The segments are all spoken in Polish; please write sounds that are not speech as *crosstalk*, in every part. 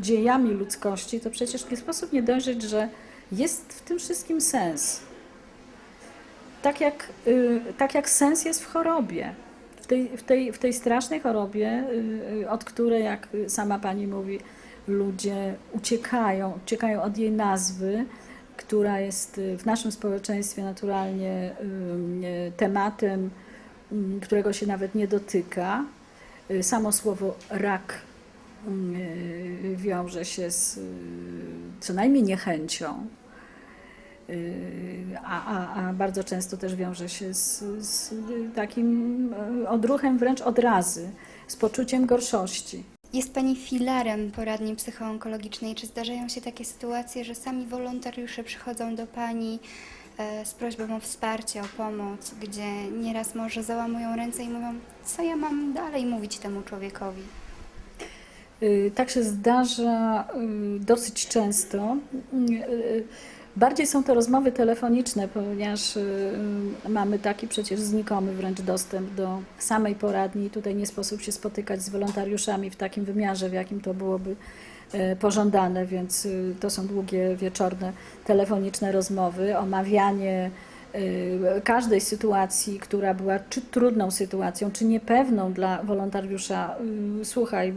dziejami ludzkości, to przecież nie sposób nie dojrzeć, że jest w tym wszystkim sens. Tak jak, y, tak jak sens jest w chorobie. W tej, w tej, w tej strasznej chorobie, y, y, od której, jak sama pani mówi, ludzie uciekają, uciekają od jej nazwy, która jest w naszym społeczeństwie naturalnie tematem, którego się nawet nie dotyka. Samo słowo rak wiąże się z y, co najmniej niechęcią, y, a, a, a bardzo często też wiąże się z, z takim y, odruchem wręcz odrazy, z poczuciem gorszości. Jest Pani filarem poradni psychoonkologicznej. Czy zdarzają się takie sytuacje, że sami wolontariusze przychodzą do Pani e, z prośbą o wsparcie, o pomoc, gdzie nieraz może załamują ręce i mówią, co ja mam dalej mówić temu człowiekowi? Y, Tak się zdarza y, dosyć często. Y, Bardziej są to rozmowy telefoniczne, ponieważ mamy taki przecież znikomy wręcz dostęp do samej poradni. Tutaj nie sposób się spotykać z wolontariuszami w takim wymiarze, w jakim to byłoby pożądane, więc to są długie wieczorne telefoniczne rozmowy, omawianie każdej sytuacji, która była czy trudną sytuacją, czy niepewną dla wolontariusza. Słuchaj,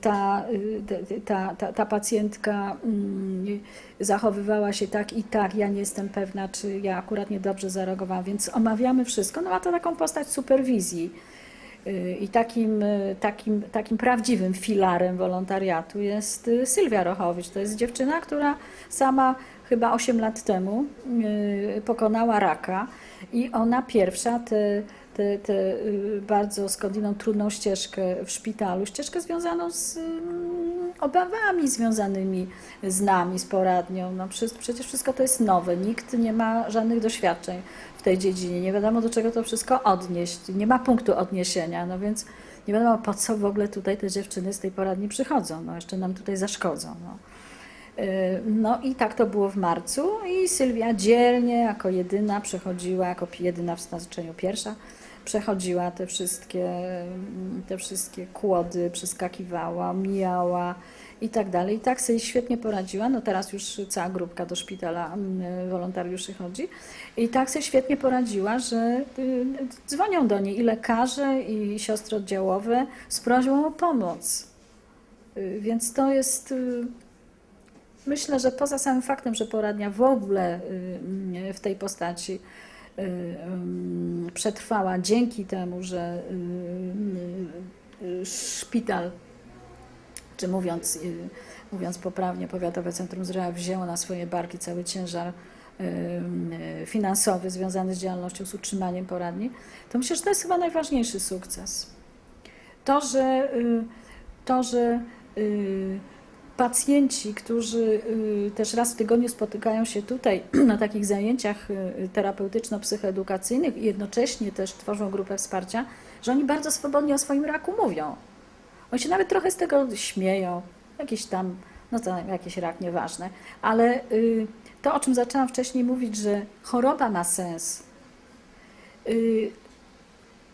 ta, y, ta, ta, ta pacjentka mm, zachowywała się tak i tak, ja nie jestem pewna, czy ja akurat niedobrze zareagowałam, więc omawiamy wszystko. No ma to taką postać superwizji. Y, I takim, y, takim, takim prawdziwym filarem wolontariatu jest y, Sylwia Rochowicz. To jest dziewczyna, która sama chyba 8 lat temu y, pokonała raka i ona pierwsza te, te, y, bardzo skądinąd trudną ścieżkę w szpitalu, ścieżkę związaną z mm, obawami związanymi z nami, z poradnią. No, przecież przecież wszystko to jest nowe, nikt nie ma żadnych doświadczeń w tej dziedzinie, nie wiadomo do czego to wszystko odnieść, nie ma punktu odniesienia, no więc nie wiadomo po co w ogóle tutaj te dziewczyny z tej poradni przychodzą, no jeszcze nam tutaj zaszkodzą. No. Y, No i tak to było w marcu i Sylwia dzielnie jako jedyna przechodziła, jako jedyna w znaczeniu pierwsza, przechodziła te wszystkie, te wszystkie kłody, przeskakiwała, mijała i tak dalej. I tak sobie świetnie poradziła. No teraz już cała grupka do szpitala mm, wolontariuszy chodzi. I tak sobie świetnie poradziła, że y, dzwonią do niej i lekarze, i siostry oddziałowe z prośbą o pomoc. Y, Więc to jest y, Myślę, że poza samym faktem, że poradnia w ogóle w tej postaci przetrwała dzięki temu, że y, szpital, czy mówiąc, y, mówiąc poprawnie, Powiatowe Centrum Zdrowia wzięło na swoje barki cały ciężar y, finansowy związany z działalnością, z utrzymaniem poradni, to myślę, że to jest chyba najważniejszy sukces. To, że, to, że pacjenci, którzy y, też raz w tygodniu spotykają się tutaj *clears throat* na takich zajęciach y, terapeutyczno-psychoedukacyjnych i jednocześnie też tworzą grupę wsparcia, że oni bardzo swobodnie o swoim raku mówią. Oni się nawet trochę z tego śmieją, jakiś tam, no to jakiś rak, nieważne, ale y, to, o czym zaczęłam wcześniej mówić, że choroba ma sens,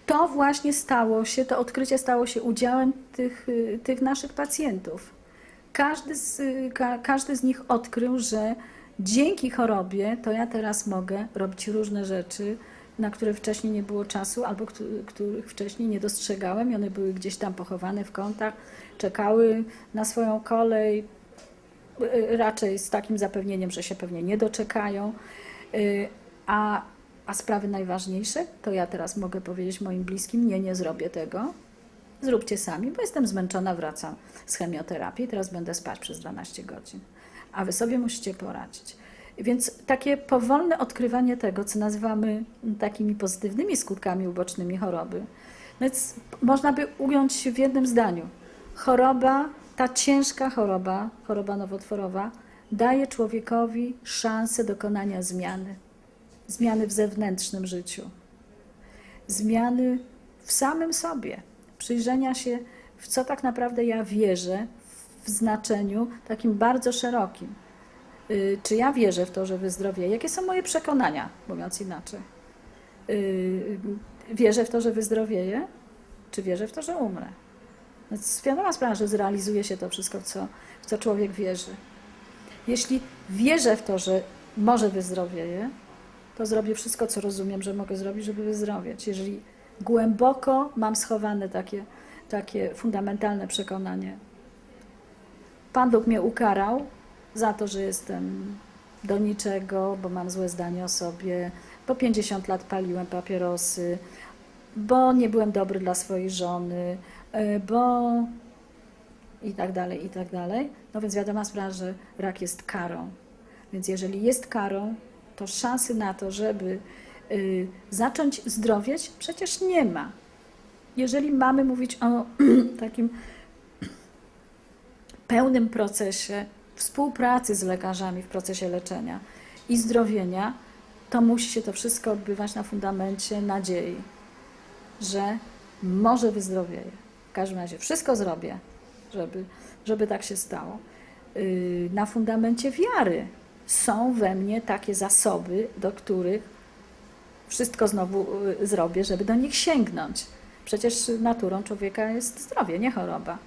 to właśnie stało się, to odkrycie stało się udziałem tych, tych naszych pacjentów. Każdy z, ka, każdy z nich odkrył, że dzięki chorobie to ja teraz mogę robić różne rzeczy, na które wcześniej nie było czasu, albo któ- których wcześniej nie dostrzegałem i one były gdzieś tam pochowane w kątach, czekały na swoją kolej, y, raczej z takim zapewnieniem, że się pewnie nie doczekają. Y, A, a sprawy najważniejsze, to ja teraz mogę powiedzieć moim bliskim, nie, nie zrobię tego. Zróbcie sami, bo jestem zmęczona, wracam z chemioterapii, teraz będę spać przez 12 godzin. A wy sobie musicie poradzić. Więc takie powolne odkrywanie tego, co nazywamy takimi pozytywnymi skutkami ubocznymi choroby, więc można by ująć w jednym zdaniu. Choroba, ta ciężka choroba, choroba nowotworowa, daje człowiekowi szansę dokonania zmiany. Zmiany w zewnętrznym życiu. Zmiany w samym sobie. Przyjrzenia się, w co tak naprawdę ja wierzę w znaczeniu takim bardzo szerokim. Y, Czy ja wierzę w to, że wyzdrowieję? Jakie są moje przekonania, mówiąc inaczej? Y, Wierzę w to, że wyzdrowieję? Czy wierzę w to, że umrę? Więc wiadoma sprawa, że zrealizuje się to wszystko, co, w co człowiek wierzy. Jeśli wierzę w to, że może wyzdrowieję, to zrobię wszystko, co rozumiem, że mogę zrobić, żeby wyzdrowieć. Jeżeli głęboko mam schowane takie, takie fundamentalne przekonanie, Pan Bóg mnie ukarał za to, że jestem do niczego, bo mam złe zdanie o sobie, bo 50 lat paliłem papierosy, bo nie byłem dobry dla swojej żony, y, bo i tak dalej, i tak dalej. No więc wiadoma sprawa, że rak jest karą. Więc jeżeli jest karą, to szansy na to, żeby zacząć zdrowieć, przecież nie ma. Jeżeli mamy mówić o *clears throat* takim pełnym procesie współpracy z lekarzami w procesie leczenia i zdrowienia, to musi się to wszystko odbywać na fundamencie nadziei, że może wyzdrowieję. W każdym razie wszystko zrobię, żeby, żeby tak się stało. Yy, Na fundamencie wiary są we mnie takie zasoby, do których wszystko znowu y, zrobię, żeby do nich sięgnąć. Przecież naturą człowieka jest zdrowie, nie choroba.